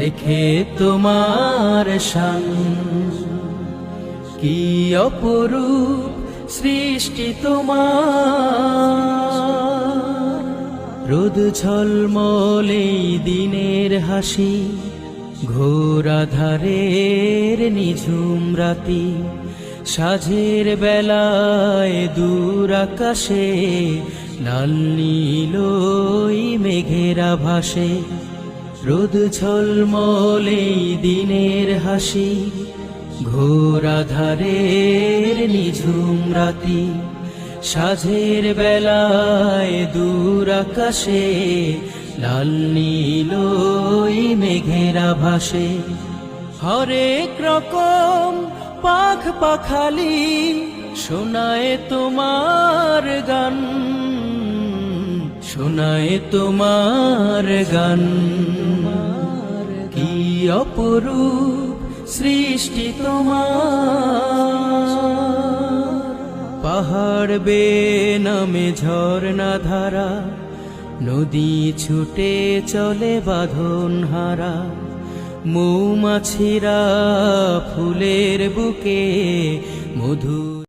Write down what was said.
দেখে তোমার শান। কি অপরূপ সৃষ্টি তোমার। রোদ ঝলমলে দিনের হাসি, ঘোর আধারের নিঝুম রাতি। সাঝের বেলায় দূর আকাশে, লাল নীলই মেঘেরা ভাসে রোদ ঝলমলে দিনের হাসি, ঘোর আধারের নিঝুম রাতি। সাঝের বেলায় দূর আকাশে, লাল নীলই মেঘেরা ভাসে হরেক রকম পাখ পাখালি শোনায় তোমার গান। শোনায় তোমার গান। কি অপরূপ সৃষ্টি তোমার। পাহাড় বে নামে ঝর্ণা ধারা, নদী ছুটে চলে বাঁধন হারা। মৌমাছিরা ফুলের বুকে মধু